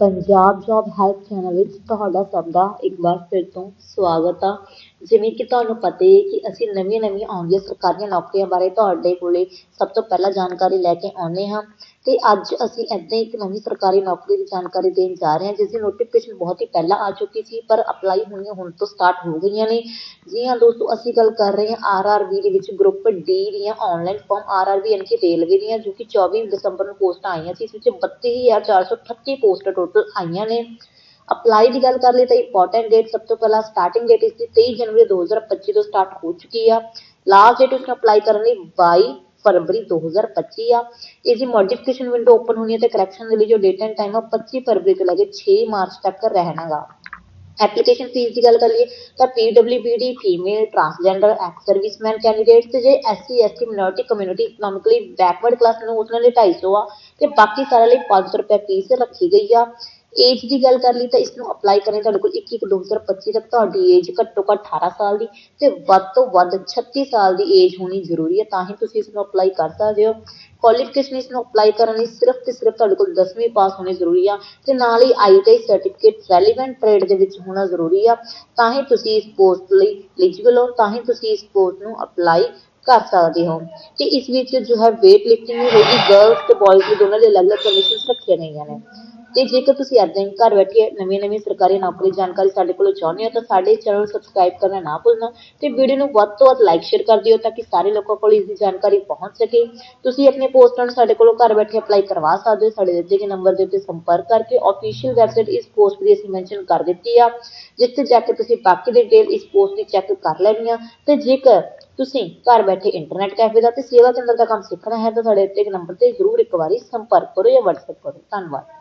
Punjab job help channel ਵਿੱਚ ਤੁਹਾਡਾ ਸਭ ਦਾ ਇੱਕ ਵਾਰ ਫਿਰ ਤੋਂ ਸਵਾਗਤ ਆ। ਜਿਵੇਂ ਕਿ ਤੁਹਾਨੂੰ ਪਤਾ ਹੀ ਹੈ ਕਿ ਅਸੀਂ ਨਵੀਆਂ ਨਵੀਆਂ ਆਉਂਦੀਆਂ ਸਰਕਾਰੀਆਂ ਨੌਕਰੀਆਂ ਬਾਰੇ ਤੁਹਾਡੇ ਕੋਲ ਸਭ ਤੋਂ ਪਹਿਲਾਂ ਜਾਣਕਾਰੀ ਲੈ ਕੇ ਆਉਂਦੇ ਹਾਂ ਅਤੇ ਅੱਜ ਅਸੀਂ ਇੱਦਾਂ ਹੀ ਇੱਕ ਨਵੀਂ ਸਰਕਾਰੀ ਨੌਕਰੀ ਦੀ ਜਾਣਕਾਰੀ ਦੇਣ ਜਾ ਰਹੇ ਹਾਂ, ਜਿਸ ਦੀ ਨੋਟੀਫਿਕੇਸ਼ਨ ਬਹੁਤ ਹੀ ਪਹਿਲਾਂ ਆ ਚੁੱਕੀ ਸੀ, ਪਰ ਅਪਲਾਈ ਹੋਣੀਆਂ ਹੁਣ ਤੋਂ ਸਟਾਰਟ ਹੋ ਗਈਆਂ ਨੇ। ਜੀ ਹਾਂ ਦੋਸਤੋ, ਅਸੀਂ ਗੱਲ ਕਰ ਰਹੇ ਹਾਂ ਆਰ ਆਰ ਬੀ ਦੇ ਵਿੱਚ ਗਰੁੱਪ ਡੀ ਦੀਆਂ ਆਨਲਾਈਨ ਫਾਰਮ ਬੀ ਯਾਨੀ ਕਿ ਰੇਲਵੇ ਦੀਆਂ, ਜੋ ਕਿ 24 ਦਸੰਬਰ ਨੂੰ ਪੋਸਟਾਂ ਆਈਆਂ ਸੀ, ਇਸ ਵਿੱਚ 32438 ਪੋਸਟਾਂ ਟੋਟਲ ਆਈਆਂ ਨੇ। ਅਪਲਾਈ ਦੀ ਗੱਲ ਕਰ ਲਈ ਤਾਂ ਇੰਪੋਰਟੈਂਟ ਡੇਟ ਸਭ ਤੋਂ ਪਹਿਲਾਂ ਸਟਾਰਟਿੰਗ ਡੇਟ ਇਸ ਦੀ 23 ਜਨਵਰੀ 2025 ਤੋਂ ਸਟਾਰਟ ਹੋ ਚੁੱਕੀ ਆ। ਲਾਸਟ ਡੇਟ ਉਸਨੂੰ ਅਪਲਾਈ ਕਰਨ ਲਈ 22 ਫਰਵਰੀ 2025 ਆ। ਇਸ ਦੀ ਮੋਡੀਫਿਕੇਸ਼ਨ ਵਿੰਡੋ ਓਪਨ ਹੋਣੀ ਹੈ ਤੇ ਕਰੈਕਸ਼ਨ ਦੇ ਲਈ ਜੋ ਡੇਟ ਐਂਡ ਟਾਈਮ ਆ 25 ਫਰਵਰੀ ਤੋਂ ਲੈ ਕੇ 6 ਮਾਰਚ ਤੱਕ ਰਹਿਣਾਗਾ। ਐਪਲੀਕੇਸ਼ਨ ਫੀਸ ਦੀ ਗੱਲ ਕਰ ਲਈਏ ਤਾਂ PWBD female transgender ex serviceman candidates ਤੇ ਜੇ SC ST minority community economically backward class ਨੂੰ ਉਹਨਾਂ ਲਈ 250 ਆ ਤੇ ਬਾਕੀ ਸਾਰਿਆਂ ਲਈ 500 ਰੁਪਏ ਫੀਸ ਰੱਖੀ ਗਈ ਆ। ਏਜ ਦੀ ਗੱਲ ਕਰ ਲਈ ਤਾਂ ਇਸ ਨੂੰ ਅਪਲਾਈ ਕਰਨ ਤੁਹਾਡੇ ਕੋਲ 21 2025 ਤੱਕ, ਤੁਹਾਡੀ ਏਜ ਘੱਟੋ ਘੱਟ 18 ਸਾਲ ਦੀ ਤੇ ਵੱਧ ਤੋਂ ਵੱਧ 36 ਸਾਲ ਦੀ ਏਜ ਹੋਣੀ ਜ਼ਰੂਰੀ ਹੈ, ਤਾਂ ਹੀ ਤੁਸੀਂ ਇਸ ਨੂੰ ਅਪਲਾਈ ਕਰ ਸਕਦੇ ਹੋ। ਕੁਆਲੀਫਿਕੇਸ਼ਨ ਇਸ ਨੂੰ ਅਪਲਾਈ ਕਰਨ ਲਈ ਸਿਰਫ ਤੇ ਸਿਰਫ ਤੁਹਾਡੇ ਕੋਲ 10ਵੀਂ ਪਾਸ ਹੋਣੀ ਜ਼ਰੂਰੀ ਆ ਤੇ ਨਾਲ ਹੀ ਆਈਟੀਆਈ ਸਰਟੀਫਿਕੇਟ ਰੈਲੇਵੈਂਟ ਟ੍ਰੇਡ ਦੇ ਵਿੱਚ ਹੋਣਾ ਜ਼ਰੂਰੀ ਆ, ਤਾਂ ਹੀ ਤੁਸੀਂ ਇਸ ਪੋਸਟ ਲਈ ਐਲੀਜੀਬਲ ਹੋ, ਤਾਂ ਹੀ ਤੁਸੀਂ ਇਸ ਪੋਸਟ ਨੂੰ ਅਪਲਾਈ ਕਰ ਸਕਦੇ ਹੋ। ਤੇ ਇਸ ਵਿੱਚ ਜੋ ਹੈ weight lifting ਵੀ ਹੋਏਗੀ ਗਰਲਸ ਤੇ ਬॉयਜ਼ ਲਈ ਦੋਨਾਂ ਲਈ ਅਲੱਗ-ਅਲੱਗ ਕੰਡੀਸ਼ਨਸ ਰੱਖੀਆਂ ਗਈਆਂ ਨੇ। ਤੇ ਜੇਕਰ ਤੁਸੀਂ ਏਦਾਂ ਹੀ ਘਰ ਬੈਠੇ ਨਵੀਂ ਨਵੀਂ ਸਰਕਾਰੀ ਨੌਕਰੀ ਜਾਣਕਾਰੀ ਸਾਡੇ ਕੋਲੋਂ ਚਾਹੁੰਦੇ ਹੋ, ਤਾਂ ਸਾਡੇ ਚੈਨਲ ਨੂੰ ਸਬਸਕ੍ਰਾਈਬ ਕਰਨਾ ਨਾ ਭੁੱਲਣਾ ਤੇ ਵੀਡੀਓ ਨੂੰ ਵੱਧ ਤੋਂ ਵੱਧ ਲਾਈਕ ਸ਼ੇਅਰ ਕਰ ਦਿਓ ਤਾਂ ਕਿ ਸਾਰੇ ਲੋਕਾਂ ਕੋਲ ਇਸ ਦੀ ਜਾਣਕਾਰੀ ਪਹੁੰਚ ਸਕੇ। ਤੁਸੀਂ ਆਪਣੇ ਪੋਸਟਾਂ ਨੂੰ ਸਾਡੇ ਕੋਲੋਂ ਘਰ ਬੈਠੇ ਅਪਲਾਈ ਕਰਵਾ ਸਕਦੇ ਹੋ। ਸਾਡੇ ਦਿੱਤੇ ਗਏ ਨੰਬਰ ਦੇ ਉੱਤੇ ਸੰਪਰਕ ਕਰਕੇ ਅਫੀਸ਼ੀਅਲ ਵੈਬਸਾਈਟ ਇਸ ਪੋਸਟ ਦੀ ਅਸੀਂ ਮੈਂਸ਼ਨ ਕਰ ਦਿੱਤੀ ਆ, ਜਿੱਥੇ ਜਾ ਕੇ ਤੁਸੀਂ ਬਾਕੀ ਡਿਟੇਲ ਇਸ ਪੋਸਟ ਦੀ ਚੈੱਕ ਕਰ ਲੈਣੀ ਆ। ਤੇ ਜੇਕਰ ਤੁਸੀਂ ਘਰ ਬੈਠੇ ਇੰਟਰਨੈਟ ਕੈਫੇ ਦਾ ਤੇ ਸੇਵਾ ਕੇਂਦਰ ਦਾ ਕੰਮ ਸਿੱਖਣਾ ਹੈ, ਤਾਂ ਸਾਡੇ ਦਿੱਤੇ ਗਏ ਨੰਬਰ ਤੇ ਜ਼ਰੂਰ ਇੱਕ ਵਾਰੀ ਸੰਪਰਕ ਕਰੋ ਜਾਂ WhatsApp ਕਰੋ। ਧੰਨਵਾਦ।